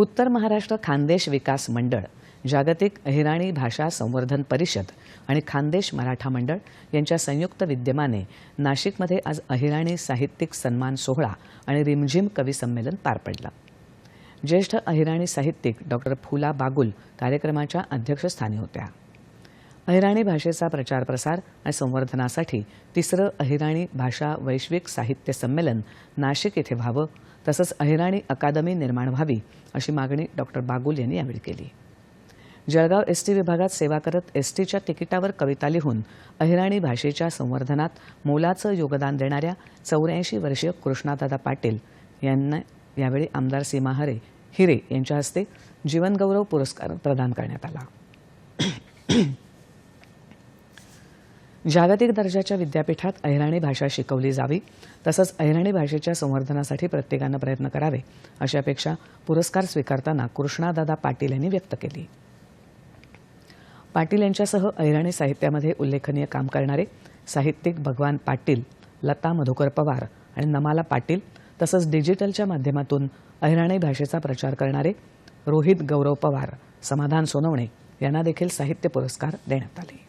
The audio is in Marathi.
उत्तर महाराष्ट्र खानदेश विकास मंडळ जागतिक अहिराणी भाषा संवर्धन परिषद आणि खानदेश मराठा मंडळ यांच्या संयुक्त विद्यमाने नाशिकमध्ये आज अहिराणी साहित्यिक सन्मान सोहळा आणि रिमझिम कवी संमेलन पार पडलं. ज्येष्ठ अहिराणी साहित्यिक डॉक्टर फुला बागुल कार्यक्रमाच्या अध्यक्षस्थानी होत्या. अहिराणी भाषेचा प्रचार प्रसार आणि संवर्धनासाठी तिसरं अहिराणी भाषा वैश्विक साहित्य संमेलन नाशिक येथे व्हावं तसंच अहिराणी अकादमी निर्माण व्हावी अशी मागणी डॉक्टर बागुल यांनी यावेळी केली. जळगाव एस टी विभागात सेवा करत एस टीच्या तिकिटावर कविता लिहून अहिराणी भाषेच्या संवर्धनात मोलाचं योगदान देणाऱ्या चौऱ्याऐंशी वर्षीय कृष्णादादा पाटील यांना यावेळी आमदार सीमा हरे हिरे यांच्या हस्ते जीवनगौरव पुरस्कार प्रदान करण्यात आला. जागतिक दर्जाच्या विद्यापीठात अहिराणी भाषा शिकवली जावी तसंच अहिराणी भाषेच्या संवर्धनासाठी प्रत्येकानं प्रयत्न करावे अशी अपेक्षा पुरस्कार स्वीकारताना कृष्णादादा पाटील यांनी व्यक्त केली. पाटील यांच्यासह अहिराणी साहित्यामध्ये उल्लेखनीय काम करणारे साहित्यिक भगवान पाटील लता मधुकर पवार आणि नमाला पाटील तसंच डिजिटलच्या माध्यमातून अहिराणी भाषेचा प्रचार करणारे रोहित गौरव पवार समाधान सोनवणे यांना देखील साहित्य पुरस्कार देण्यात आले.